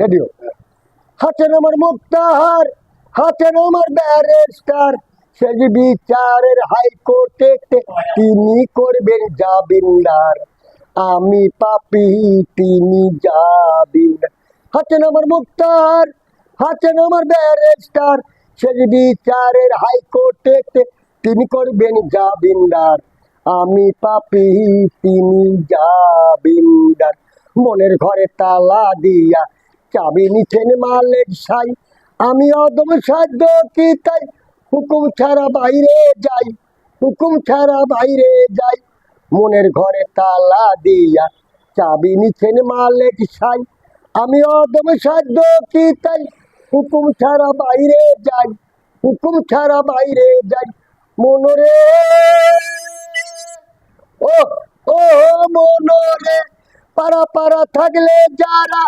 Radio. হাতেন আমার মুক্তার হাতেন আমার barrister. সে যে বিচারের হাইকোর্টে তিনি করবেন জাবিন্দার আমি পাপি, তিনি জাবিন্দার হাতেন আমার মুক্তার হাতেন আমার ব্যারিস্টার। সে যে বিচারের হাইকোর্টে তিনি করবেন জাবিন্দার আমি পাপি, তিনি জাবিন্দার। মনের ঘরে তালা দিয়া চাবি নিছেন মালেক সাই। আমি অদম সাধ্য কি তাই? হুকুম ছাড়া বাইরে যাই, হুকুম ছাড়া বাইরে যাই। মনের ঘরে তালা দিয়া চাবি নিছেন মালেক সাই। আমি অদম সাধ্য কি তাই? হুকুম ছাড়া বাইরে যাই, হুকুম ছাড়া বাইরে যাই। মনরে মনরে, পারা পারা থাকলে যারা,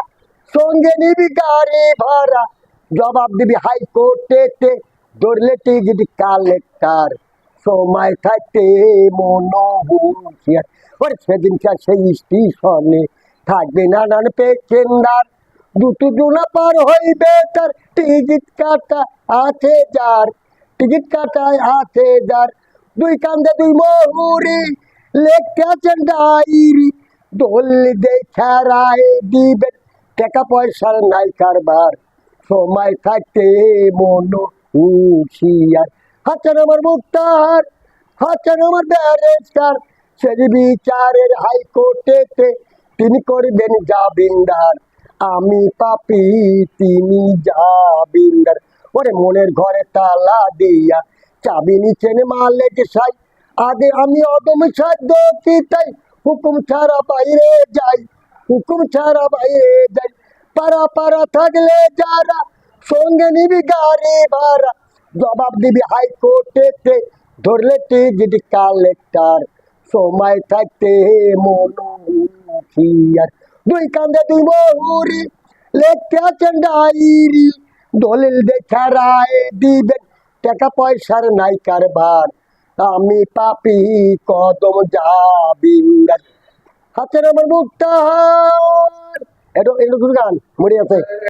সঙ্গে নিবি গাড়ি ভাড়া। জবাব দিবি হাইকোর্টেতে ধরলে টিকিট কালেক্টার। সময় থাকতে মন হুঁশিয়ার ওর সেদিনকার সেই স্টেশনে থাকবে নানান পেছেন্দার দুটো জোনা পার হইবে তার, টিকিট কাটা আছে যার, টিকিট কাটায় আছে যার। দুই কান্দে দুই মহুরি লেখতে আছেন ডায়েরি দোল দেখা রায় দিবেন। টাকা পয়সার নাই কারবার, সময় থাকতে মন হুঁশিয়ার। হাতেন আমার মুক্তার হাতেন আমার ব্যারেস্টার সে যে বিচারের হাইকোর্টেতে তিনি করবেন জাবিন্দার আমি পাপি, তিনি জাবিন্দার ওরে মনের ঘরে তালা দিয়া, চাবি নিচেন মালেক সাই আগে আমি অদম সাধ্য কি তাই হুকুম ছাড়া বাইরে যাই, হুকুম ছাড়া বাইরে যাই। পাড়া পাড়া থাকলে যারা, সঙ্গে নিবি গাড়ি ভাড়া। জবাব দিবি হাইকোর্টেতে, ধরলে টিকিট কালেক্টার। সময় থাকতে মন হুঁশিয়ার দুই কান্দে দুই মহুরি লেখতে আছেন ডায়েরি। দলিল দেখা রায় দিবেন, টাকা পয়সার নাই কারবার। আমি পাপি কদম যাবিন্দার হাতের আমার মুক্তা এটা এটা দুর্গান মরে